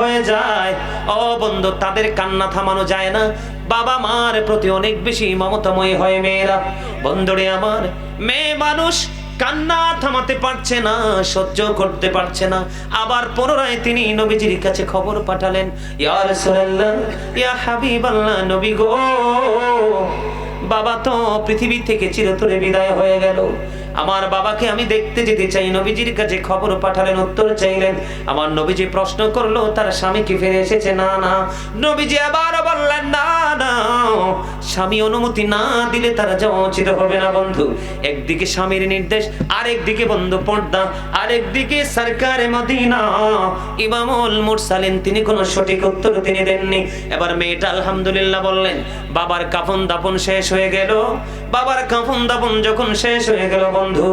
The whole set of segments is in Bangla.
হয়ে যায়। ও বন্ধু, তাদের কান্না থামানো যায় না। বাবা মার প্রতি অনেক বেশি মমতাময়ী হয় মেয়েরা। বন্ধুরে আমার, মেয়ে মানুষ কান্না থামাতে পারছে না, সহ্য করতে পারছে না। আবার পুনরায় তিনি নবীজির কাছে খবর পাঠালেন, ইয়া নবী গো। বাবা তো পৃথিবী থেকে চিরতরে বিদায় হয়ে গেল। আমার বাবাকে আমি দেখতে যেতে চাই। নবীজির কাছে খবর পাঠালেন, উত্তর চাইলেন। আমার নবীজি প্রশ্ন করল, তার স্বামী কি ফিরে এসেছে? না না। নবীজি আবার বললেন, না না। স্বামী অনুমতি না দিলে তারা যাওয়া উচিত হবে না, বন্ধু। একদিকে স্বামীর নির্দেশ, আরেকদিকে বন্ধু পর্দা, আরেকদিকে সরকারে মদিনা। ইমামুল মুরসালিন, তিনি কোনো সঠিক উত্তর তিনি দেননি। এবার মেয়েটা আলহামদুলিল্লাহ বললেন, বাবার কাফন দাপন শেষ হয়ে গেল। বাবার কাফন দাপন যখন শেষ হয়ে গেল বন্ধু।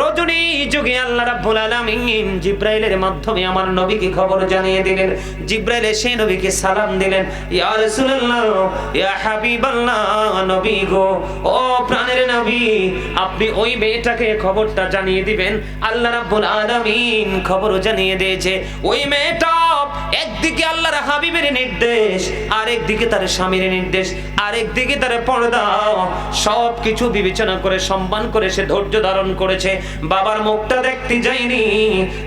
রজনী যুগে আল্লাহ রাব্বুল আলামিন জিব্রাইলের মাধ্যমে আমার নবীকে খবর জানিয়ে দিলেন। জিব্রাইল এসে নবীকে সালাম দিলেন। ইয়া রাসূলুল্লাহ, ইয়া হাবিবাল্লাহ, নবী গো, ও প্রাণের নবী, আপনি ওই মেয়েটাকে খবরটা জানিয়ে দিবেন। আল্লাহ রাব্বুল আলামিন খবর জানিয়ে দিয়েছে, ওই মেয়েটা একদিকে আল্লাহর হাবিবের নির্দেশ, আরেকদিকে তার স্বামীর নির্দেশ, আরেকদিকে তার পর্দা। সব কিছু বিবেচনা করে, সম্মান করে, সে ধৈর্য ধারণ করেছে। বাবার মুখটা দেখতে যায়নি।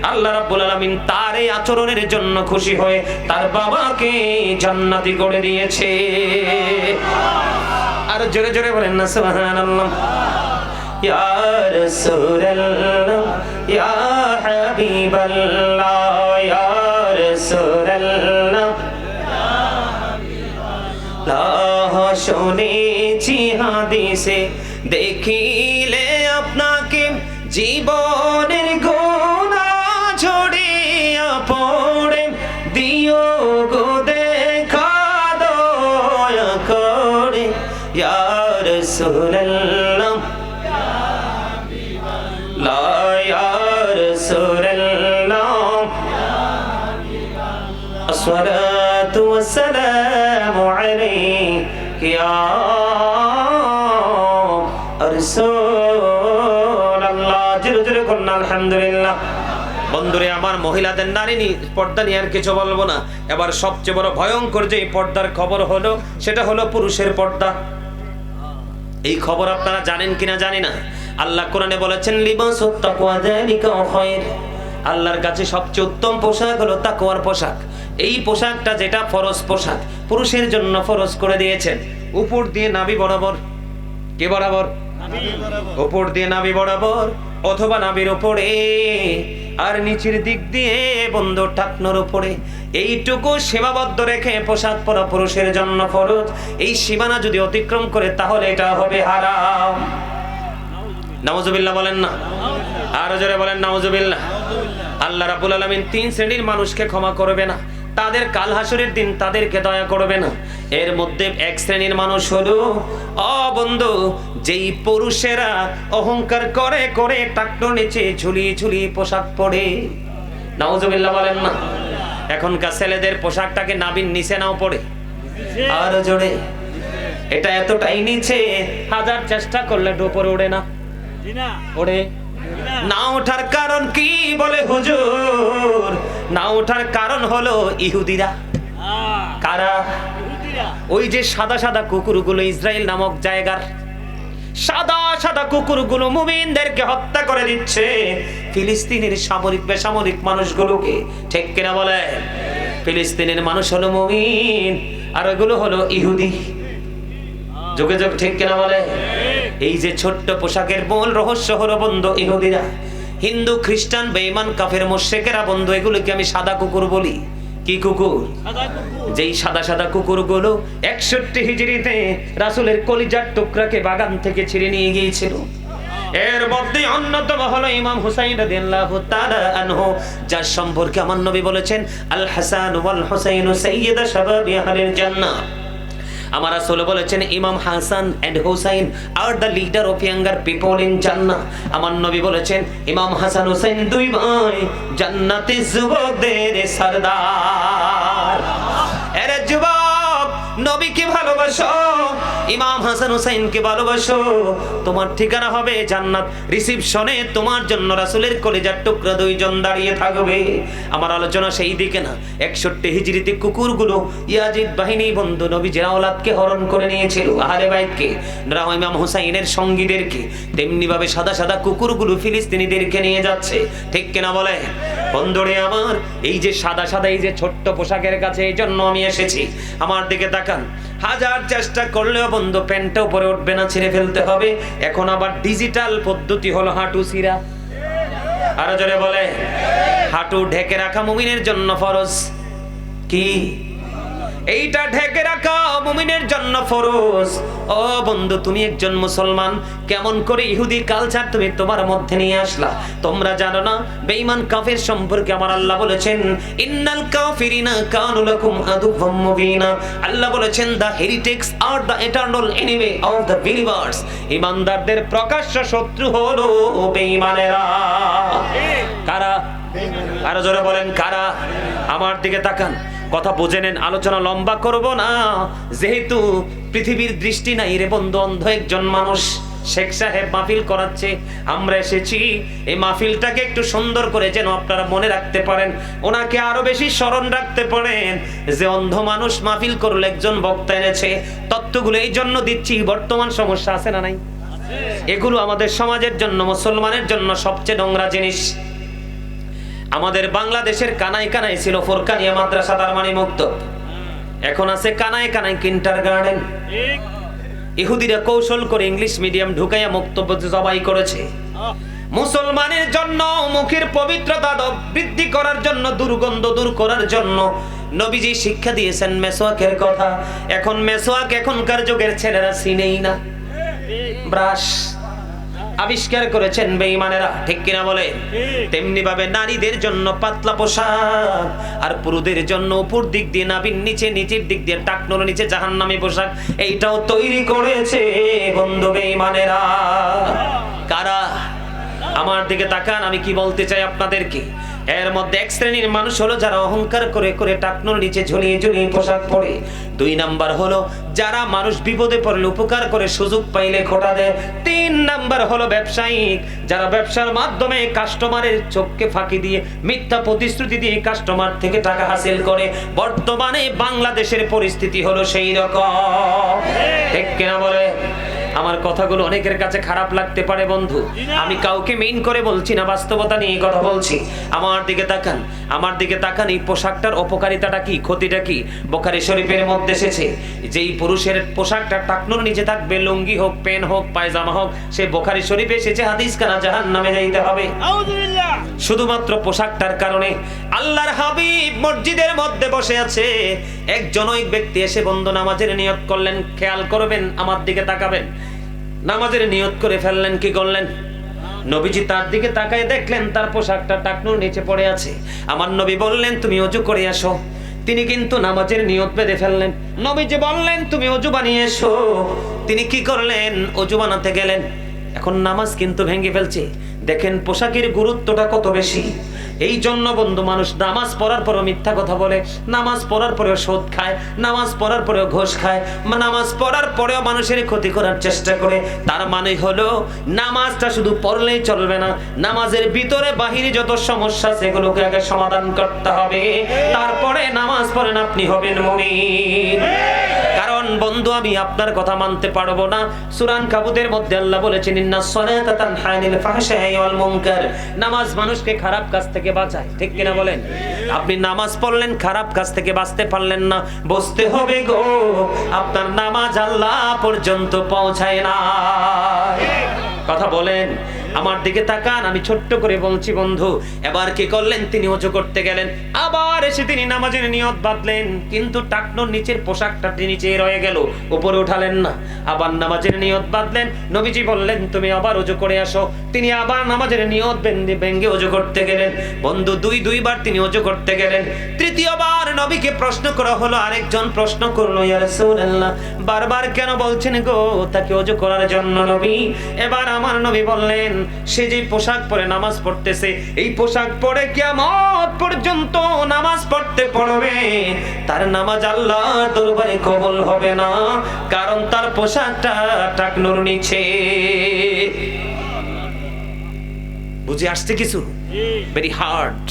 আল্লাহ রাব্বুল আলামিন তার এই আচরণের জন্য খুশি হয়ে তার বাবাকে জান্নাতি করে দিয়েছে। আর জোরে জোরে বলেন না, সুবহানাল্লাহ। ইয়া রাসূলুল্লাহ, ইয়া হাবিবাল্লাহ। লাহ শুনেছি হাদিসে দেখিলে আপনাকে জীবনের মহিলাদের নারী পর্দা নিয়ে আর কিছু বলব না। এবার সবচেয়ে বড় ভয়ঙ্কর যে পর্দার খবর হলো, সেটা হলো পুরুষের পর্দা। এই খবর আপনারা জানেন কিনা জানি না। আল্লাহ কোরআনে বলেছেন আল্লাহর কাছে সবচেয়ে উত্তম পোশাক হলো তাকওয়ার পোশাক। এই পোশাকটা যেটা ফরজ পোশাক, পুরুষের জন্য ফরজ করে দিয়েছেন। উপর দিয়ে নাবি বরাবর। কে বরাবর? উপর দিয়ে নাবি বরাবর, অথবা নাভির উপরে। আর নিচের দিক দিয়ে বন্ধ টাকনোর উপরে। এইটুকু সীমাবদ্ধ রেখে পোশাক পরা পুরুষের জন্য ফরজ। এই সীমানা যদি অতিক্রম করে, তাহলে এটা হবে হারাম। তিন শ্রেণির মানুষকে ক্ষমা করবে না। তাদের দিন তাদেরকে দয়া করবে না। এর মধ্যে এক শ্রেণির মানুষ হলো অ বন্ধু যেই পুরুষেরা অহংকার করে করে টাকটো নিচে ঝুলিয়ে ঝুলিয়ে পোশাক পরে নাউজুবিল্লাহ বলেন না এখনকার ছেলেদের পোশাকটাকে নাবিন নিচে নাও পড়ে আরও জোরে। এটা এতটাই নিচে হাজার চেষ্টা করলে ডোপরে ওড়ে না। ওড়ে। না ওঠার কারণ কি বলে হুজুর? না ওঠার কারণ হলো ইহুদিরা। কারা? ওই যে সাদা সাদা কুকুরগুলো ইসরায়েল নামক জায়গার। সাদা সাদা কুকুরগুলো মুমিনদেরকে হত্যা করে দিচ্ছে। ফিলিস্তিনের সামরিক বেসামরিক মানুষগুলোকে, ঠিক কিনা বলে ফিলিস্তিনের মানুষ হলো মুমিন, আর ওগুলো হলো ইহুদি। যোগে যোগ, ঠিক কিনা বলে এই যে ছোট্ট পোশাকের মূল রহস্য হলো বন্ধু ইহুদিরা। হিন্দু, খ্রিস্টান, বেঈমান, কাফের মোশেকেরা বন্ধু, এগুলোকে আমি সাদা কুকুর বলি। কি কুকুর? যেই সাদা সাদা কুকুরগুলো একষট্টি হিজড়িতে রাসুলের কলিজার টুকরাকে বাগান থেকে ছিঁড়ে নিয়ে গিয়েছিল। এর মধ্যে অন্যতম হলো ইমাম হুসাইন রাদিয়াল্লাহু তাআলা আনহু, যার সম্পর্কে আমার নবী বলেছেন, আল হাসান ওয়াল হুসাইন সাইয়্যিদা শাবাবি আহলিল জান্নাহ। আমার আসল বলেছেন, Imam Hasan and Husain are the leader of younger people in Jannah আমার নবী বলেছেন, ইমাম হাসান হুসাইন দুই ভাই, জান্নাতে যুবকদের সরদার। নবীকে ভালোবাসো, ইমাম হাসান হুসাইনকে ভালোবাসো। তোমার ঠিকানা হবে জান্নাত। রিসিপশনে তোমার জন্য রাসূলের কলেজার টুকরা দুইজন দাঁড়িয়ে থাকবে। আমার আলোচনা সেই দিকে না। একষট্টি হিজরিতে কুকুরগুলো ইয়াজিদ বাহিনী বন্ধু নবী জেরাওলাদকে হরণ করে নিয়েছিল, আহলে বাইতকে। রাহ ইমাম হুসাইনের সঙ্গীদেরকে তেমনি ভাবে সাদা সাদা কুকুরগুলো ফিলিস্তিনিদেরকে নিয়ে যাচ্ছে। ঠিক কিনা বলে বন্ধুরে আমার, এই যে সাদা সাদা, এই যে ছোট্ট পোশাকের কাছে এই জন্য আমি এসেছি। আমার দিকে তাকান হাজার চেষ্টা করলেও বন্ধু, প্যান্টটা উপরে উঠবে না, ছেড়ে ফেলতে হবে। এখন আবার ডিজিটাল পদ্ধতি হলো হাঁটু সিরা আরও জোরে বলে, হাঁটু ঢেকে রাখা মুমিনের জন্য ফরজ। কি? এইটা ঢেকে রাখা মুমিনের জন্য ফরজ। ও বন্ধু তুমি একজন মুসলমান কেমন করে ইহুদি কালচার তুমি তোমার মধ্যে নিয়ে আসলা? তোমরা জানো না বেঈমান কাফের সম্পর্কে আমার আল্লাহ বলেছেন ইন্নাল কাফিরিনা কানু লাকুম আদুওয়াম মুবিনা। আল্লাহ বলেছেন the heretics are the eternal enemy of the believers ইমানদারদের প্রকাশ্য শত্রু হলো বেঈমানেরা। কারা? আরও জোরে বলেন কারা? আমার দিকে তাকান। কথা বুঝে নেন, আলোচনা লম্বা করব না। যেহেতু পৃথিবীর দৃষ্টি নাই রে বন্ধু, অন্ধ একজন মানুষ, শেখ সাহেব মাহফিল করাচ্ছে, আমরা এসেছি। এই মাহফিলটাকে একটু সুন্দর করে যেন আপনারা মনে রাখতে পারেন, ওনাকে আরও বেশি স্মরণ রাখতে পারেন। যে অন্ধ মানুষ মাহফিল করলে, একজন বক্তা এনেছে, তত্ত্বগুলো এই জন্য দিচ্ছি, বর্তমান সমস্যা আছে না নাই? এগুলো আমাদের সমাজের জন্য, মুসলমানের জন্য সবচেয়ে নোংরা জিনিস। আমাদের বাংলাদেশের কানাই কানাই ছিল ফোরকানিয়া মাদ্রাসা, তার মানে মুক্ত। এখন আছে কানাই কানাই কিন্টার গার্ডেন। ইহুদিরা কৌশল করে ইংলিশ মিডিয়াম ঢুকাইয়া বক্তব্য জবাই করেছে। মুসলমানের জন্য, মুখের পবিত্রতা বৃদ্ধি করার জন্য, দুর্গন্ধ দূর করার জন্য নবীজি শিক্ষা দিয়েছেন মেসোয়াকের কথা। এখন মেসোয়াক এখনকার যুগের ছেলেরা চিনেই না। ব্রাশ। আবিষ্কার করেছেন বেঈমানেরা ঠিক কিনা বলে? তেমনি ভাবে নারীদের জন্য পাতলা পোশাক আর পুরুষদের জন্য উপর দিক দিয়ে নাবির নিচে নিচের দিক দিয়ে টাকনোর নিচে জাহান্নামী পোশাক এইটাও তৈরি করেছে বন্ধু বেঈমানেরা। কারা? আমার দিকে তাকান আমি কি বলতে চাই আপনাদেরকে? এর মধ্যে এক শ্রেণির মানুষ হলো যারা অহংকার করে করে টাকনোর নিচে ঝুলিয়ে ঝুলিয়ে পোশাক পরে। দুই নাম্বার হলো যারা মানুষ বিপদে পড়লে উপকার করে সুযোগ পাইলে খোটা দেয়। তিন নাম্বার হলো ব্যবসায়িক, যারা ব্যবসার মাধ্যমে কাস্টমারের চোখকে ফাঁকি দিয়ে মিথ্যা প্রতিশ্রুতি দিয়ে কাস্টমার থেকে টাকা হাসিল করে। বর্তমানে বাংলাদেশের পরিস্থিতি হলো সেই রকম। ঠিক কিনা বলে? আমার কথাগুলো অনেকের কাছে খারাপ লাগতে পারে বন্ধু। আমি কাউকে মেইন করে বলছি না বাস্তবতা নিয়ে কথা বলছি। আমার দিকে তাকান আমার দিকে তাকান এই পোশাকটার অপকারিতাটা কি ক্ষতিটা কি? বোখারি শরীফের মধ্যে এসেছে যেই পুরুষের পোশাকটা টাকনুর নিচে থাকবে লুঙ্গি হোক পেন হোক পায়জামা হোক সে বোখারি শরীফে এসেছে হাদিস কানা জাহান নামে যাইতে হবে। শুধুমাত্র পোশাকটার কারণে আল্লাহর হাবিব মসজিদের মধ্যে বসে আছে। একজন ওই ব্যক্তি এসে বন্ধু নামাজের নিয়ত করলেন খেয়াল করবেন আমার দিকে তাকাবেন। নামাজের নিয়ত করে ফেললেন, কি করলেন? নবীজি তার দিকে তাকায় দেখলেন, তার পোশাকটা টাকনুর নিচে পড়ে আছে। আমার নবী বললেন, তুমি অজু করে আসো তিনি কিন্তু নামাজের নিয়ত বেঁধে ফেললেন। নবীজি বললেন, তুমি অজু বানিয়ে এসো। তিনি কি করলেন? অজু বানাতে গেলেন। এখন নামাজ কিন্তু ভেঙে ফেলছে। দেখেন, পোশাকের গুরুত্বটা কত বেশি। এই জন্য বন্ধু মানুষ, নামাজ পড়ার পরেও মিথ্যা কথা বলে, নামাজ পড়ার পরেও শোধ খায়, নামাজ পড়ার পরেও ঘোষ খায় নামাজ পড়ার পরেও মানুষের ক্ষতি করার চেষ্টা করে। তার মানে হলো, নামাজটা শুধু পড়লেই চলবে না, নামাজের ভিতরে বাহিরে যত সমস্যা সেগুলোকে আগে সমাধান করতে হবে। তারপরে নামাজ পড়েন আপনি হবেন মুমিন। বন্ধু, আমি আপনার কথা মানতে পারব না। সুরান কাবুদের মধ্যে আল্লাহ বলেছেন, ইন্না সলাতা তানহা ফাহশাই ওয়াল মুনকার। নামাজ মানুষকে খারাপ কাজ থেকে বাঁচায়, ঠিক কিনা বলেন? আপনি নামাজ পড়লেন, খারাপ কাজ থেকে বাঁচতে পারলেন না। বুঝতে হবে গো, আপনার নামাজ আল্লাহ পর্যন্ত পৌঁছায় না কথা বলেন আমার দিকে তাকান, আমি ছোট্ট করে বলছি, বন্ধু, এবার কি করলেন? তিনি অজু করতে গেলেন। আবার এসে তিনি নামাজের নিয়ত বাঁধলেন। কিন্তু টাকনোর নিচের পোশাকটা তিনি নিচে রয়ে গেল, উপরে উঠালেন না। আবার নামাজের নিয়ত বাঁধলেন। নবীজি বললেন, তুমি আবার অজু করে আসো। তিনি আবার নামাজের নিয়ত বেঁধে ভেঙ্গে অজু করতে গেলেন। বন্ধু, দুই, দুইবার তিনি অজু করতে গেলেন। তৃতীয়বার নবীকে প্রশ্ন করা হলো, আরেকজন প্রশ্ন করল বারবার কেন বলছেন গো তাকে ওযু করার জন্য নবী? এবার আমার নবী বললেন সে যে পোশাক পরে নামাজ পড়তেছে, এই পোশাক পরে কিয়ামত পর্যন্ত নামাজ পড়তে পড়বে। তার নামাজ আল্লাহ দরবারে কবল হবে না, কারণ তার পোশাকটা টাকনুর নিচে। বুঝে আসছে কিছু? Very hard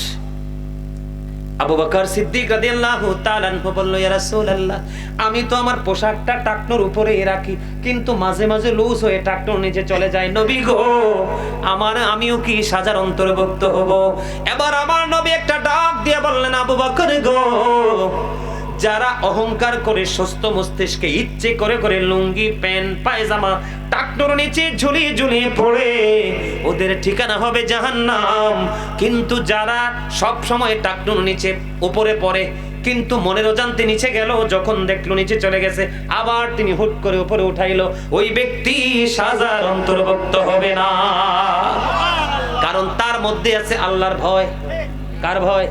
Abu Bakr Siddiq রাদিয়াল্লাহু তাআলা বলল, ইয়া রাসূলুল্লাহ, আমি তো আমার পোশাকটা টাকনোর উপরে রাখি, কিন্তু মাঝে মাঝে লুজ হয়ে টাকনোর নিচে চলে যায়। নবী গো, আমার, আমিও কি সাজার অন্তর্ভুক্ত হব? এবার আমার নবী একটা ডাক দিয়ে বললেন, আবু বকর গো, যারা অহংকার করে সুস্থ মস্তিষ্কে ইচ্ছে করে করে লুঙ্গি, প্যান্ট, পায়জামা টাকনোর নিচে ঝুলিয়ে ঝুলিয়ে পড়ে। ওদের ঠিকানা হবে জাহান্নাম। কিন্তু যারা সব সময় টাকনোর নিচে উপরে পড়ে, কিন্তু মনের অজান্তে নিচে গেল, যখন দেখল নিচে চলে গেছে, আবার তিনি হুট করে উপরে উঠাইলো। ওই ব্যক্তি সাজার অন্তর্ভুক্ত হবে না। কারণ তার মধ্যে আছে আল্লাহর ভয়। কার ভয়?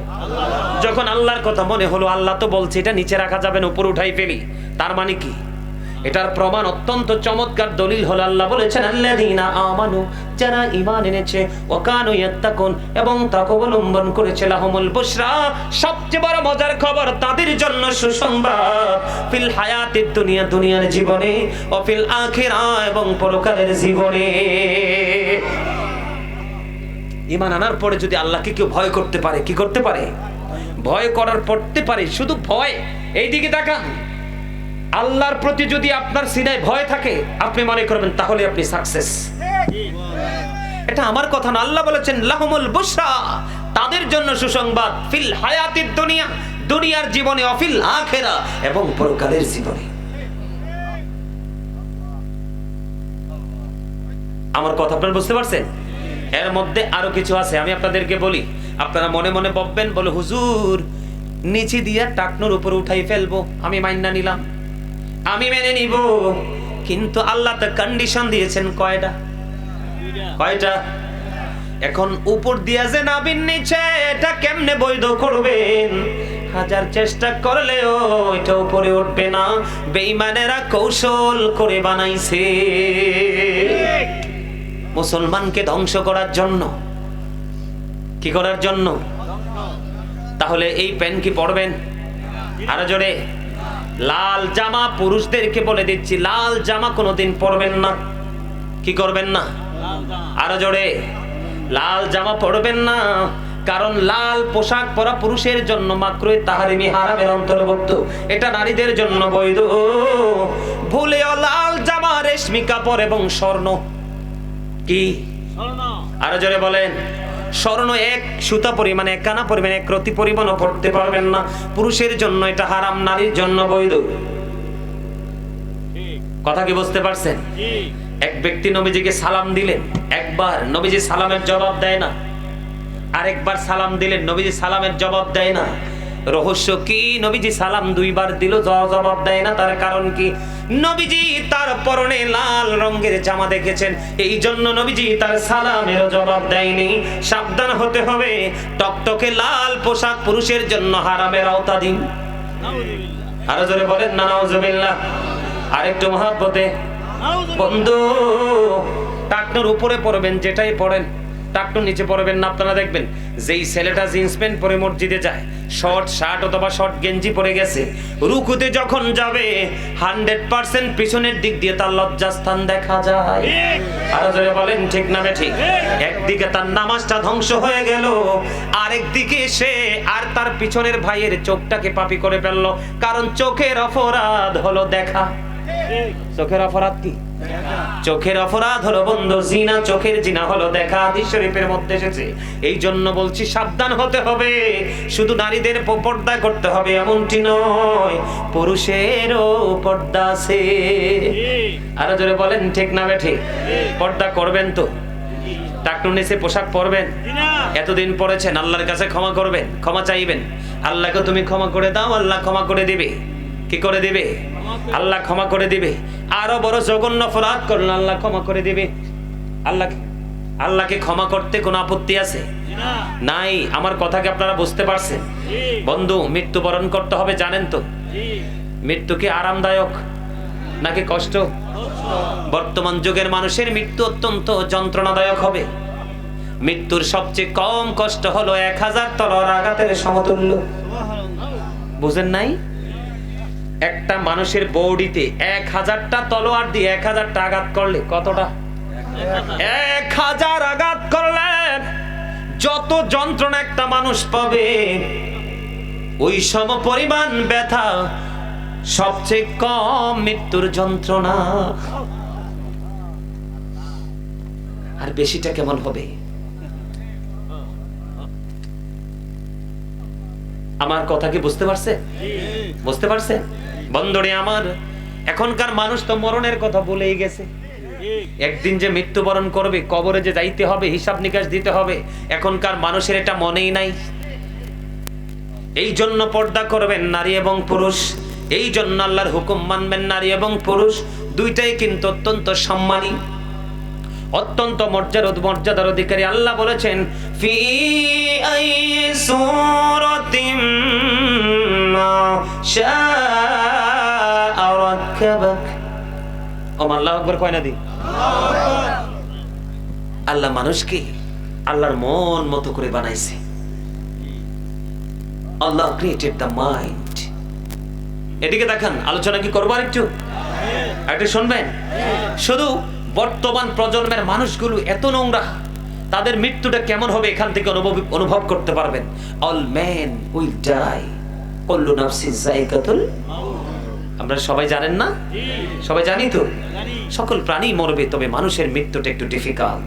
যখন আল্লাহর কথা মনে হলো, আল্লাহ তো বলছে, এটা নিচে রাখা যাবে না, উপরে উঠাই ফেলি। তার মানে কি? এটার প্রমাণ অত্যন্ত চমৎকার দলিল হল আল্লাহ বলেছেন, আল্লাযীনা আমানু, যারা ঈমান এনেছে, ওয়াকানু ইয়াত্তাকুন এবং তাকে অবলম্বন করেছে লাহুমুল বুশরা। সবচেয়ে বড় মজার খবর তাদের জন্য সুসংবাদ। ফিল হায়াতিদ দুনিয়া, দুনিয়ার জীবনে, ও ফিল আখিরা, এবং পরকালের জীবনে। ইমান আনার পরে যদি আল্লাহকে কেউ ভয় করতে পারে, কি করতে পারে? ভয় করার পড়তে পারে, শুধু ভয়। এইদিকে তাকান। আল্লাহর প্রতি যদি আপনার সিনায় ভয় থাকে, আপনি মনে করবেন, তাহলে আপনি সাকসেস এটা আমার কথা না, আল্লাহ বলেছেন, লাহমুল বুশরা। তাদের জন্য সুসংবাদ, ফিল হায়াতির দুনিয়া। দুনিয়ার জীবনে, অফিল আখেরা। এবং পরকালের জীবনে। আমার কথা আপনারা বুঝতে পারছেন? এর মধ্যে আরও কিছু আছে, আমি আপনাদেরকে বলি। আপনারা মনে মনে বলবেন বলে, হুজুর, নিচে দিয়া টাকনোর উপর উঠাই ফেলব, আমি মাইনা নিলাম। আমি মেনে নিব। কিন্তু আল্লাহ তো কন্ডিশন দিয়েছেন কয়টা? কয়টা? এখন উপর দিয়া যে নাবিন নিচে, এটা কেমনে বৈধ করবেন? হাজার চেষ্টা করলেও এটা উপরে উঠবে না। বেঈমানেরা কৌশল করে বানাইছে। মুসলমানকে ধ্বংস করার জন্য। কি করার জন্য? তাহলে এই প্যান কি পরবেন আরও জোরে। লাল জামা পুরুষদেরকে বলে দিচ্ছি লাল জামা কোনোদিন পরবেন না। কি করবেন না? আরও জোরে। লাল জামা পরবেন না কারণ লাল পোশাক পরা পুরুষের জন্য মাত্রই তাহারিমি হারামের অন্তর্ভুক্ত। এটা নারীদের জন্য বৈধ। ভুলেও লাল জামা রেশমি কাপড় এবং স্বর্ণ। কি? আরও জোরে বলেন। স্বর্ণ এক, সুতা পরিমাণে এক কানা পরিমাণে, এক রতি পরিমাণও করতে পারবেন না। পুরুষের জন্য এটা হারাম, নারীর জন্য বৈধ। কথা কি বুঝতে পারছেন? এক ব্যক্তি নবীজিকে সালাম দিলেন, একবার নবীজি সালামের জবাব দেয় না। আরেকবার সালাম দিলেন, নবীজি সালামের জবাব দেয় না। রহস্য কি? নবীজি সালাম দুইবার দিল, জবাব দেয় না। তার কারণ কি? নবীজি তার পরনে লাল রঙের জামা দেখেছেন। এই জন্য নবীজি তার সালামেরও জবাব দেয়নি। সাবধান হতে হবে। টকটকে লাল পোশাক পুরুষের জন্য হারামের আওতাধীন। আরও জোরে বলেন না, নাউজুবিল্লাহ। আরেকটু মহাব্বতে। বন্ধু, টাকনোর উপরে পড়বেন, যেটাই পড়েন। টাকনোর নিচে পড়বেন না, আপনারা দেখবেন যেই ছেলেটা জিন্স প্যান্ট পরে মসজিদে যায় শর্ট শার্ট অথবা শর্ট গেঞ্জি পরে গেছে, রুকুতে যখন যাবে হান্ড্রেড পার্সেন্ট পিছনের দিক দিয়ে তার লজ্জাস্থান দেখা যায়। আরও জোরে বলেন, ঠিক না ঠিক? একদিকে তার নামাজটা ধ্বংস হয়ে গেল আরেক দিকে সে আর তার পিছনের ভাইয়ের চোখটাকে পাপি করে ফেলল, কারণ চোখের অপরাধ হলো দেখা। চোখের অপরাধ কি? চোখের অপরাধ হলো বন্ধু, জিনা চোখের জিনা হলো দেখা। হাদিস শরীফের মধ্যে এসেছে এই জন্য বলছি সাবধান হতে হবে। শুধু নারীদের পর্দা করতে হবে, এমনটি নয়, পুরুষেরও পর্দা আছে। আরও জোরে বলেন, ঠিক না ঠিক পর্দা করবেন তো? নিচে পোশাক পরবেন? এতদিন পরেছেন, আল্লাহর কাছে ক্ষমা করবেন, ক্ষমা চাইবেন। আল্লাহকে তুমি ক্ষমা করে দাও, আল্লাহ ক্ষমা করে দিবে। কি করে দিবে? আল্লাহ ক্ষমা করে দিবে। আরও বড় জঘন্য অপরাধ করলেন আল্লাহ ক্ষমা করে দিবে। আল্লাহ আল্লাহকে ক্ষমা করতে কোনো আপত্তি আছে? নাই, আমার কথা কি আপনারা বুঝতে পারছেন? বন্ধু, মৃত্যুবরণ করতে হবে, জানেন তো? মৃত্যু কি আরামদায়ক নাকি কষ্ট? বর্তমান যুগের মানুষের মৃত্যু অত্যন্ত যন্ত্রণাদায়ক হবে। মৃত্যুর সবচেয়ে কম কষ্ট হলো এক হাজার তলর আঘাতের সমতুল্য। বুঝেন নাই? একটা মানুষের বৌডিতে এক হাজারটা তলোয়ার দিয়ে এক হাজারটা আঘাত করলে কতটা? এক হাজার আঘাত করলে যত যন্ত্রণা একটা মানুষ পাবে, ওই সম পরিমাণ ব্যথা সবচেয়ে কম মৃত্যুর যন্ত্রণা। আর বেশিটা কেমন হবে? আমার কথা কি বুঝতে পারছে? বুঝতে পারছে? বন্ধুরে আমার। এখনকার মানুষ তো মরণের কথা বলেই গেছে। একদিন যে মৃত্যুবরণ করবে, কবরে যে যাইতে হবে, হিসাব নিকাশ দিতে হবে, এখনকার মানুষের এটা মনেই নাই। এই জন্য পর্দা করবেন নারী এবং পুরুষ। এই জন্য আল্লাহর হুকুম মানবেন নারী এবং পুরুষ। দুইটাই কিন্তু অত্যন্ত সম্মানী। অত্যন্ত মর্যাদার মর্যাদার অধিকারী আল্লাহ বলেছেন, ফি আই মা শাআ রাক্কাবাক। ও আল্লাহু আকবার কয় না দি? আল্লাহ মানুষকে আল্লাহর মন মতো করে বানাইছে। আল্লাহ ক্রিয়েটেড দ্য মাইন্ড এদিকে দেখান আলোচনা কি করব আর একটু? একটু শুনবেন? শুধু বর্তমান প্রজন্মের মানুষগুলো এত নোংরা তাদের মৃত্যুটা কেমন হবে এখান থেকে অনুভব অনুভব করতে পারবেন। অল ম্যান উইল ডাই কল্লু নাফসি জায়গাতুল আমরা সবাই জানেন না? সবাই জানি তো? সকল প্রাণী মরবে তবে মানুষের মৃত্যুটা একটু ডিফিকাল্ট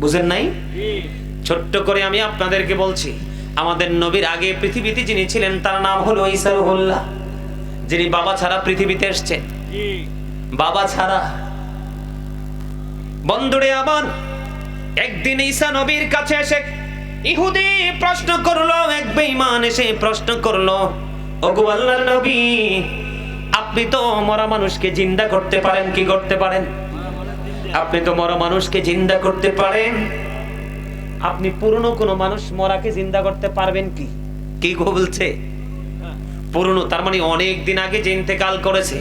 বুঝেন নাই? ছোট্ট করে আমি আপনাদেরকে বলছি আমাদের নবীর আগে পৃথিবীতে যিনি ছিলেন তার নাম হলো ইসারুল্লাহ যিনি বাবা ছাড়া পৃথিবীতে এসছেন। বাবা ছাড়া। বন্ধুরে আমার একদিন ঈসা নবীর কাছে এসে ইহুদি প্রশ্ন করল, এক বেঈমান এসে প্রশ্ন করল, ওগো আল্লাহর নবী, আপনি তো মরা মানুষকে জিন্দা করতে পারেন, কি করতে পারেন? আপনি তো মরা মানুষকে জিন্দা করতে পারেন। আপনি পুরনো কোনো মানুষ মরাকে জিন্দা করতে পারবেন কি? কি বলছে? পুরনো, তার মানে অনেক দিন আগে যে ইন্তেকাল করেছে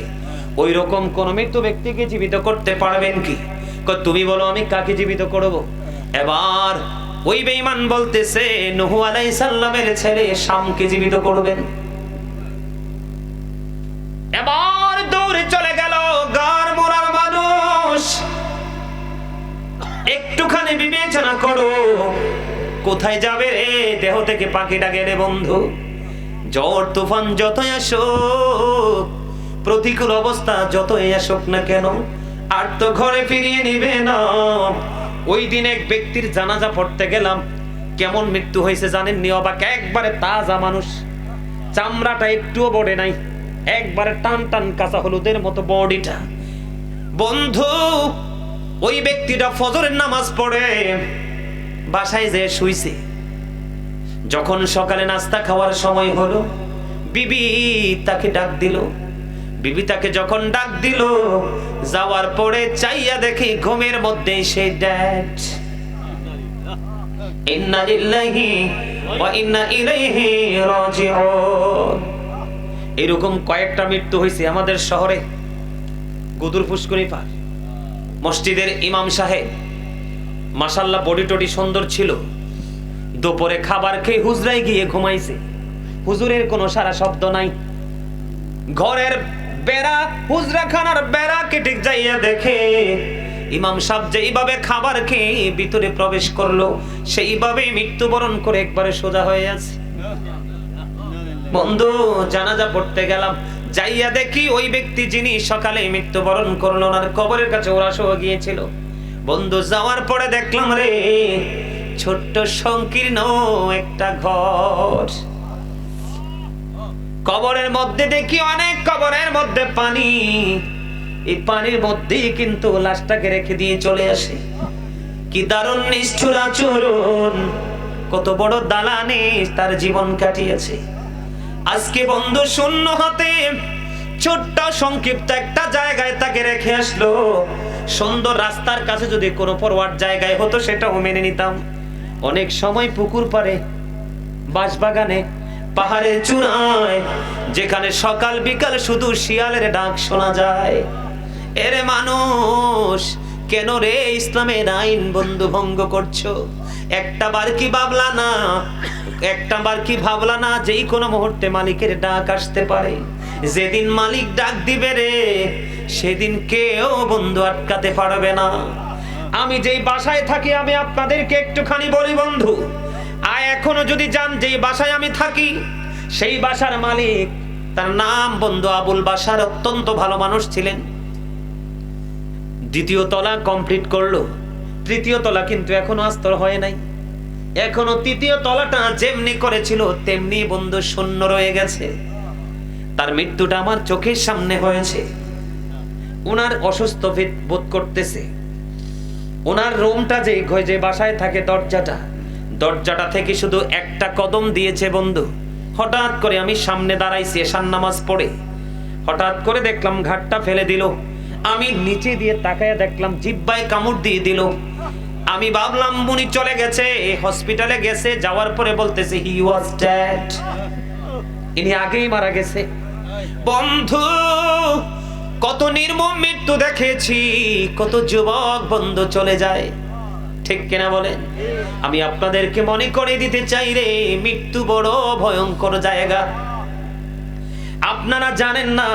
ওই রকম কোন মৃত্যু ব্যক্তিকে জীবিত করতে পারবেন কি? তুমি বলো, আমি কাকে জীবিত করব? এবার ওই বেঈমান বলতেছে, নহু আলাইহিস সালামের ছেলে শামকে জীবিত করবেন। এবার দৌড়ে চলে গেল গার মানুষ। একটুখানি বিবেচনা করো, কোথায় যাবে রে? দেহ থেকে পাখি ডাকে রে বন্ধু। ঝড় তুফান যতই আসুক, প্রতিকূল অবস্থা যতই আসুক না কেন, আর তো ঘরে ফিরিয়ে নিবে না। ওই দিন এক ব্যক্তির জানাজা পড়তে গেলাম। কেমন মৃত্যু হয়েছে জানেননি অবাক। একবারে তাজা মানুষ। চামড়াটা একটুও বড়ে নাই। একবারে টান টান কাঁচা হলুদের মতো বডিটা। বন্ধু, ওই ব্যক্তিটা ফজরের নামাজ পড়ে। বাসায় যে শুইছে। যখন সকালে নাস্তা খাওয়ার সময় হলো, বিবি তাকে ডাক দিল। বিবি তাকে যখন ডাক দিল, যাওয়ার পরে চাইয়া দেখি ঘুমের মধ্যে সে ড্যাড ইন্না লিল্লাহি ওয়া ইন্না ইলাইহি রাজিউন। এরকম কয়েকটা মৃত্যু হয়েছে আমাদের শহরে। গুদুর পুষ্করি পার মসজিদের ইমাম সাহেব মাসাল্লাহ বডি টডি সুন্দর ছিল। দুপুরে খাবার খেয়ে হুজরাই গিয়ে ঘুমাইছে। হুজুরের কোনো সারা শব্দ নাই। ঘরের বেড়া হুজরাখানার বেড়া কেটে যাইয়া দেখে? ইমাম সাহেব যেইভাবে খাবার খেয়ে ভিতরে প্রবেশ করল সেইভাবে মৃত্যুবরণ করে একবারে সোজা হয়ে আছে বন্ধু, জানাজা পড়তে গেলাম। যাইয়া দেখি ওই ব্যক্তি যিনি সকালে মৃত্যুবরণ করল, ওনার কবরের কাছে ওরা সহ গিয়েছিল। বন্ধু, যাওয়ার পরে দেখলাম রে, ছোট্ট সংকীর্ণ একটা ঘর। কবরের মধ্যে দেখি অনেক কবরের মধ্যে পানি। এই পানির মধ্যেই কিন্তু লাশটাকে রেখে দিয়ে চলে আসে। কি দারুণ নিষ্ঠুর আচরণ। কত বড় দালানে তার জীবন কাটিয়েছে। আজকে বন্ধু শূন্য হাতে ছোট্ট সংক্ষিপ্ত একটা জায়গায় তাকে রেখে আসলো। সুন্দর রাস্তার কাছে যদি কোনো পরওয়ার জায়গায় হতো সেটাও মেনে নিতাম। অনেক সময় পুকুর পারে বাঁশবাগানে পাহাড়ের চূড়ায়, যেখানে সকাল বিকাল শুধু শিয়ালের ডাক শোনা যায়। এরে মানুষ, কেন রে ইসলামের আইন বন্ধু ভঙ্গ করছ? একটা বার কি ভাবলা না, একটা বার কি ভাবলা না যেই কোনো মুহূর্তে মালিকের ডাক আসতে পারে? যেদিন মালিক ডাক দিবে রে, সেদিন কেউ বন্ধু আটকাতে পারবে না। আমি যেই বাসায় থাকি, আমি আপনাদেরকে একটুখানি বলি বন্ধু আর এখনও যদি যান, যেই বাসায় আমি থাকি, সেই বাসার মালিক, তার নাম বন্ধু আবুল বাসার অত্যন্ত ভালো মানুষ ছিলেন। দ্বিতীয় তলা কমপ্লিট করল। তৃতীয় তলা কিন্তু এখনও আস্তর হয় নাই। এখনও তৃতীয় তলাটা যেমনি করেছিল, তেমনি বন্ধু শূন্য রয়ে গেছে। তার মৃত্যুটা আমার চোখের সামনে হয়েছে। ওনার অসুস্থ বোধ করতেছে। ওনার রুমটা যে বাসায় থাকে দরজাটা দরজাটা থেকে শুধু একটা কদম দিয়েছে বন্ধু। হঠাৎ করে আমি সামনে দাঁড়াইছি এশান নামাজ পড়ে। হঠাৎ করে দেখলাম ঘাটটা ফেলে দিল। আমি নিচে দিয়ে তাকায় দেখলাম জিব্বায় কামড় দিয়ে দিল। আমি ভাবলাম উনি চলে গেছে হসপিটালে গেছে, যাওয়ার পরে বলতেছে হি ওয়াজ ড্যাড ইনি আগেই মারা গেছে। বন্ধু, কত নির্মম মৃত্যু দেখেছি, কত যুবক বন্ধু চলে যায়। ঠিক কিনা বলেন আমি আপনাদেরকে মনে করে দিতে চাই রে, মৃত্যু বড় ভয়ঙ্কর জায়গা। আপনারা জানেন না,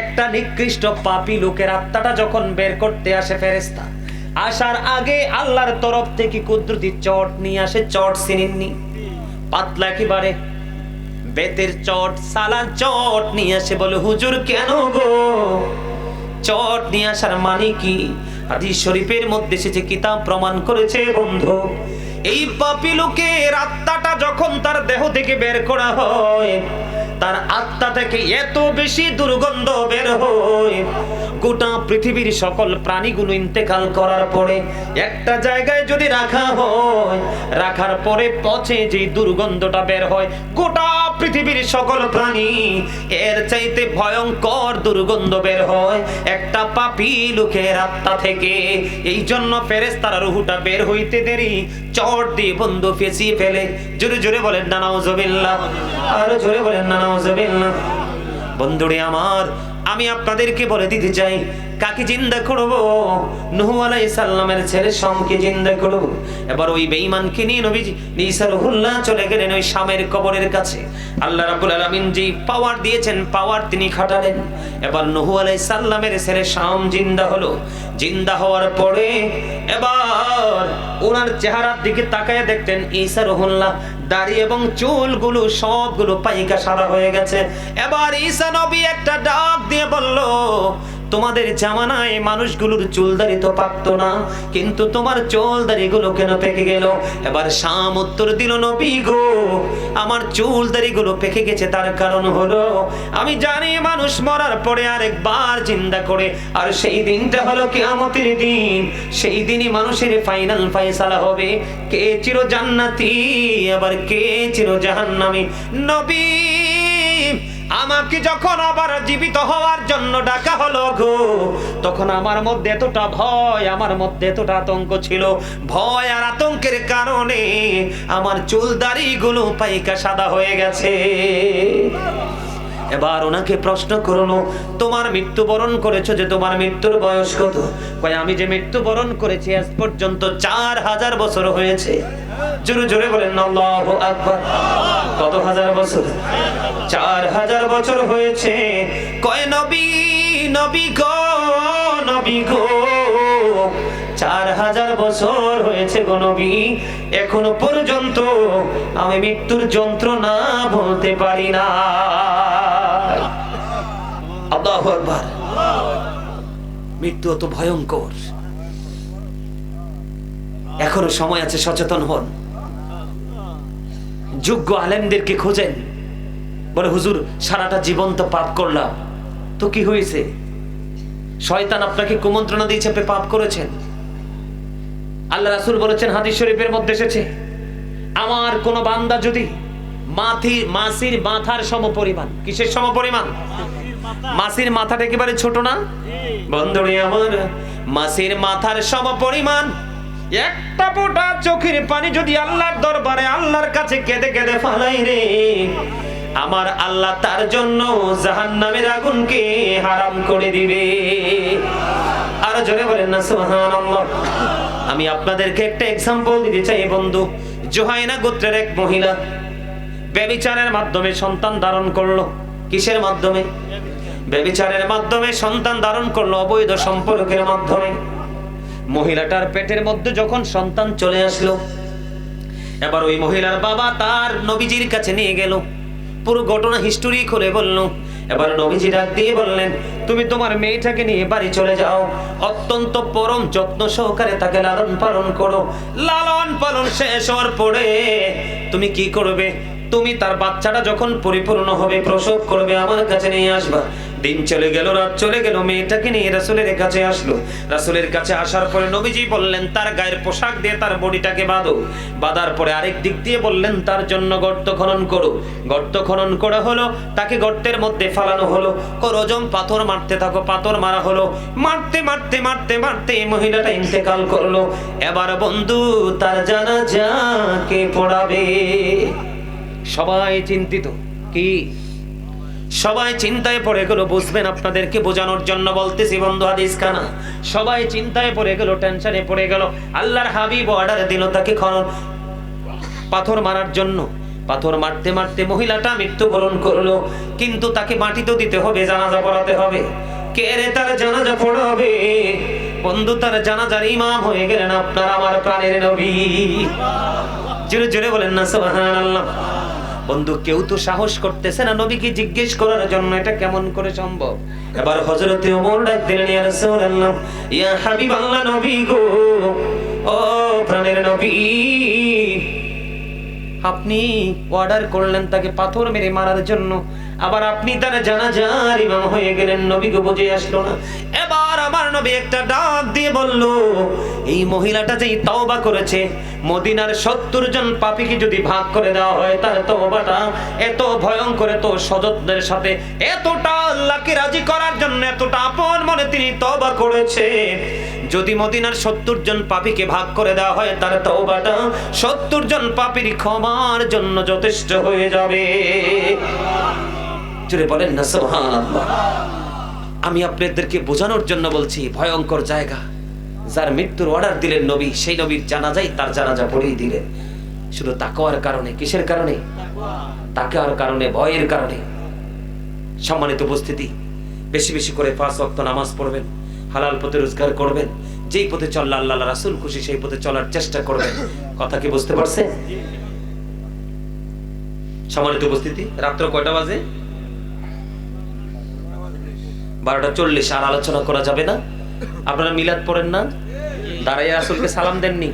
একটা নিকৃষ্ট পাপী লোকের আত্মাটা যখন বের করতে আসে ফেরেস্তা আসার আগে আল্লাহর তরফ থেকে কুদরতি চট নিয়ে আসে, চট চিনেননি পাতলা একেবারে বেতের চট, সালা চট নিয়ে আসে বলে, হুজুর কেন গো? চট নিয়ে আসার মানে কি? হাদিস শরীফের মধ্যে এসেছে, কিতাব প্রমাণ করেছে, বন্ধু। এই পাপী লোকের আত্মাটা যখন তার দেহ থেকে বের করা হয়, তার আত্মা থেকে এত বেশি দুর্গন্ধ বের হয়। গোটা পৃথিবীর সকল প্রাণীগুলো ইন্তেকাল করার পরে একটা জায়গায় যদি রাখা হয়, রাখার পরে পচে যে দুর্গন্ধটা বের হয়, গোটা পৃথিবীর সকল প্রাণী এর চাইতে ভয়ঙ্কর দুর্গন্ধ বের হয়। একটা পাপি লোকের আত্মা থেকে। এই জন্য ফেরেস্তারা রুহুটা বের হইতে দেরি। চট দিয়ে বন্ধু ফেসিয়ে ফেলে। জোরে জোরে বলেন না, নাউজুবিল্লাহ। আরও জোরে বলেন না, নাউজুবিল্লাহ। বন্ধুরে আমার আমি আপনাদেরকে বলে দিতে চাই কাকে জিন্দা করব? নুহু আলাইহিস সালামের ছেলে শামকে জিন্দা করব। এবার ওই বেঈমানকে নিয়ে নবীজি ঈসা রুহুল্লাহ চলে গেলেন ওই শামের কবরের কাছে। আল্লাহ রাব্বুল আলামিন যেই পাওয়ার দিয়েছেন পাওয়ার তিনি খাটালেন। এবার নুহু আলাইহিস সালামের ছেলে শাম জিন্দা হলো। জিন্দা হওয়ার পরে এবার ওনার চেহারার দিকে তাকায় দেখতেন ঈসা রুহুল্লাহ দাড়ি এবং চুলগুলো সবগুলো পাইকা সাদা হয়ে গেছে। এবার ঈসা নবী একটা ডাক দিয়ে বলল তোমাদের জামানায় মানুষগুলোর চুলদারি তো পাকতো না, কিন্তু তোমার চুলদারি গুলো কেন পেকে গেল? এবার শাম উত্তর দিল, নবী গো, আমার চুলদারি গুলো পেকে গেছে, তার কারণ হলো, আমি জানি মানুষ মরার পরে আরেকবার জিন্দা করে, আর সেই দিনটা হলো কিয়ামতের দিন। সেই দিনই মানুষের ফাইনাল ফাইসালা হবে, কে চির জান্নাতি আবার কে চির নবী আমাকে যখন আবার জীবিত হওয়ার জন্য ডাকা হলো গো, তখন আমার মধ্যে এতটা ভয়, আমার মধ্যে এতটা আতঙ্ক ছিল। ভয় আর আতঙ্কের কারণে আমার চুল দাড়িগুলো পাইকা সাদা হয়ে গেছে। এবার ওনাকে প্রশ্ন করল, তোমার মৃত্যুবরণ করেছ যে তোমার মৃত্যুর বয়স কত? কয়, আমি যে মৃত্যুবরণ করেছি আজ পর্যন্ত চার হাজার বছর হয়েছে। জোরে জোরে বলেন, আল্লাহু আকবার। কত হাজার বছর? চার হাজার বছর হয়েছে। কয়, নবী নবী গো নবী গো। চার হাজার বছর হয়েছে গো নবী। এখনও পর্যন্ত আমি মৃত্যুর যন্ত্রণা বলতে পারি না। মৃত্যু অত ভয়ঙ্কর। এখনও সময় আছে, সচেতন হন। যোগ্য আলেমদেরকে খোঁজেন। বলে, হুজুর, সারাটা জীবন তো পাপ করলাম। তো কি হয়েছে? শয়তান আপনাকে কুমন্ত্রণা দিয়েছে পাপ করেছেন। আল্লাহ রাসুল বলেছেন, হাদিস শরীফের মধ্যে এসেছে, আমার কোন বান্দা যদি মাথি, মাসির মাথার সমপরিমাণ, কিসের সমপরিমাণ? মাসির মাথাটা একেবারে ছোট না? বন্ধুরে আমার, মাসির মাথার সমপরিমাণ, একটা ফোঁটা চোখের পানি যদি আল্লাহর দরবারে আল্লাহর কাছে কেঁদে কেঁদে ফালাই রে, আমার আল্লাহ তার জন্য জাহান্নামের আগুনকে হারাম করে দিবে। আর জোরে বলেন না, সুবহানাল্লাহ। আমি আপনাদেরকে একটা এক্সাম্পল দিতে চাই বন্ধু। জোহাইনা গোত্রের এক মহিলা ব্যবিচারের মাধ্যমে সন্তান ধারণ করল। কিসের মাধ্যমে? ব্যবিচারের মাধ্যমে সন্তান ধারণ করল অবৈধ সম্পর্কের মাধ্যমে। মহিলাটার পেটের মধ্যে যখন সন্তান চলে আসলো, এবার ওই মহিলার বাবা তার নবীজির কাছে নিয়ে গেল। পুরো ঘটনা হিস্টোরি খুলে বলল এবার নবীজি ডাক দিয়ে বললেন, তুমি তোমার মেয়েটাকে নিয়ে বাড়ি চলে যাও। অত্যন্ত পরম যত্ন সহকারে তাকে লালন পালন করো। লালন পালন শেষ হওয়ার পরে তুমি কি করবে? তুমি তার বাচ্চাটা যখন পরিপূর্ণ হবে, প্রসব করবে, আমার কাছে নিয়ে আসবা। দিন চলে গেল, রাত চলে গেল, মেয়েটাকে নিয়ে রাসুলের কাছে আসলো। রাসুলের কাছে আসার পরে নবীজি বললেন, তার গায়ের পোশাক দিয়ে তার বডিটাকে বাঁধো। বাঁধার পরে আরেক দিক দিয়ে বললেন, তার জন্য গর্ত খনন করো। গর্ত খনন করা হলো, তাকে গর্তের মধ্যে ফালানো হলো। করজম পাথর মারতে থাকো, পাথর মারা হলো। মারতে মারতে মারতে মারতে এই মহিলাটা ইন্তেকাল করল। এবার বন্ধু, তার জানা কে পড়াবে? সবাই চিন্তিত, কি সবাই চিন্তায় পড়ে গেল, বুঝবেন আপনাদেরকে বোঝানোর জন্য বলতেছি, বন্ধু হাদিস খানা সবাই চিন্তায় পড়ে গেল, টেনশনে পড়ে গেল। আল্লাহর হাবিব অর্ডার দিল তাকে খনন। পাথর মারার জন্য। পাথর মারতে মারতে মহিলাটা মৃত্যুবরণ করল। কিন্তু তাকে মাটি তো দিতে হবে, জানাজা পড়াতে হবে। কে রে তার জানাজা পড়াবে? বন্ধু, তার জানাজার ইমাম হয়ে গেলেন আপনার আমার প্রাণের নবী। জোরে জোরে বলেন না, সুবহানাল্লাহ। বন্ধু, কেউ তো সাহস করতেছে না নবীকে জিজ্ঞেস করার জন্য। এটা কেমন করে সম্ভব? এবার হযরতে ওমর ডাক ইয়া রাসূলুল্লাহ, ইয়া হাবিবাল্লাহ নবী গো, ও প্রাণের নবী, আপনি অর্ডার করলেন তাকে পাথর মেরে মারার জন্য। আবার আপনি তার জানাজার ইমাম হয়ে গেলেন। নবীকে বুঝে আসলো না। নবী একটা ডাক দিয়ে বলল, এই মহিলাটা যেই তওবা করেছে, মদিনার সত্তর জন পাপীকে যদি ভাগ করে দেওয়া হয়, তার তওবাটা এত ভয়ঙ্কর, এত সযত্নের সাথে, এতটা আল্লাহকে রাজি করার জন্য, এতটা আপন মনে তিনি তওবা করেছে। যদি মদিনার সত্তর জন পাপীকে ভাগ করে দেওয়া হয়, তার তওবাটা সত্তর জন পাপীর ক্ষমার জন্য যথেষ্ট হয়ে যাবে। জুড়ে বলেন না, সুবহানাল্লাহ। আমি আপনাদেরকে বোঝানোর জন্য বলছি, ভয়ঙ্কর জায়গা। যার মৃত্যুর অর্ডার দিলেন নবী, সেই নবীর জানাজাই তার জানাজা পড়েই দিলেন। শুধু তাকওয়ার কারণে, কিসের কারণে? তাকওয়ার কারণে, ভয়ের কারণে। সম্মানিত উপস্থিতি, বেশি বেশি করে পাঁচ ওয়াক্ত নামাজ পড়বেন, হালাল পথে রোজগার করবেন, যেই পথে চললে আল্লাহ রাসূল খুশি, সেই পথে চলার চেষ্টা করবেন। কথা কি বুঝতে পারছেন? সম্মানিত উপস্থিতি, রাত্র কয়টা বাজে? বারোটা চল্লিশ, আর আলোচনা করা যাবে না। আপনারা মিলাদ পড়েন না? দাঁড়াইয়া রাসুলকে সালাম দেননি?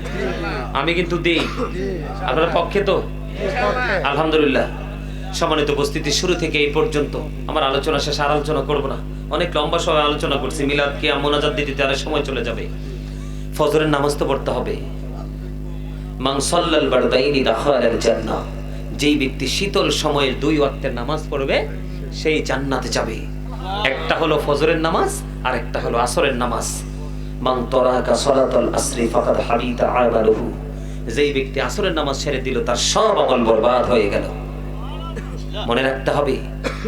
আমি কিন্তু দিই। আপনার পক্ষে তো? আলহামদুলিল্লাহ। সম্মানিত উপস্থিতি, শুরু থেকে এই পর্যন্ত আমার আলোচনা শেষ, আর আলোচনা করব না। অনেক লম্বা সময় আলোচনা করছি, মিলাদ কে মোনাজাত দিতে তার সময় চলে যাবে। ফজরের নামাজ তো পড়তে হবে। মান সাল্লাল বারদাইনি জান্নাহ। যেই ব্যক্তি শীতল সময়ের দুই ওয়াক্তের নামাজ পড়বে, সেই জান্নাতে যাবে। একটা হলো ফজরের নামাজ আর একটা হলো আসরের নামাজ। মান তরাকা সালাতাল আসরি ফাকাদ হাবিতা আমালুহু। যেই ব্যক্তি আসরের নামাজ ছেড়ে দিল, তার সব আমল বরবাদ হয়ে গেল। মনে রাখতে হবে,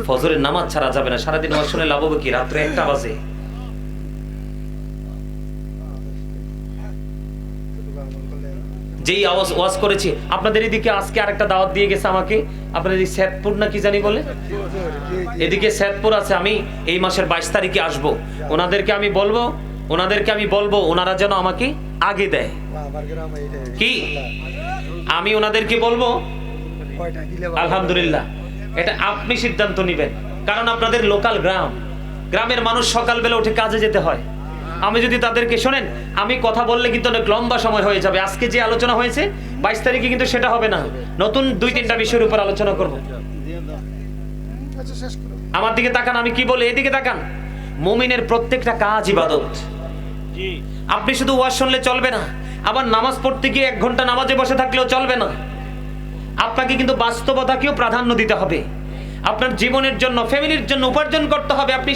ফজরের নামাজ ছাড়া যাবে না। সারাদিন ওয়াজ শুনে লাভ হবে কি? রাত্রে একটা বাজে। যেই আওয়াজ, ওয়াজ করেছি, আপনাদের এদিকে আজকে আরেকটা দাওয়াত দিয়ে গেছে আমাকে। আপনাদের এই শ্যাদপুর না কি জানি বলে? এদিকে শ্যাদপুর আছে, আমি এই মাসের বাইশ তারিখে আসব। ওনাদেরকে আমি বলব, ওনাদেরকে আমি বলব, ওনারা যেন আমাকে আগে দেয়। কি? আমি ওনাদেরকে বলব, আলহামদুলিল্লাহ। এটা আপনি সিদ্ধান্ত নেবেন। কারণ আপনাদের লোকাল গ্রাম, গ্রামের মানুষ সকালবেলা উঠে কাজে যেতে হয়। আমি যদি তাদেরকে শোনেন আমি কথা বললে কিন্তু অনেক লম্বা সময় হয়ে যাবে। আজকে যে আলোচনা হয়েছে বাইশ তারিখে কিন্তু সেটা হবে না। নতুন দুই তিনটা বিষয়ের উপর আলোচনা করব। আমার দিকে তাকান আমি কি বলি? এদিকে তাকান। মুমিনের প্রত্যেকটা কাজ ইবাদত। আপনি শুধু ওয়াজ শুনলে চলবে না। আবার নামাজ পড়তে গিয়ে এক ঘণ্টা নামাজে বসে থাকলেও চলবে না। আপনাকে কিন্তু বাস্তবতাকেও প্রাধান্য দিতে হবে। আপনার জীবনের জন্য ফ্যামিলির জন্য উপার্জন করতে হবে। আপনি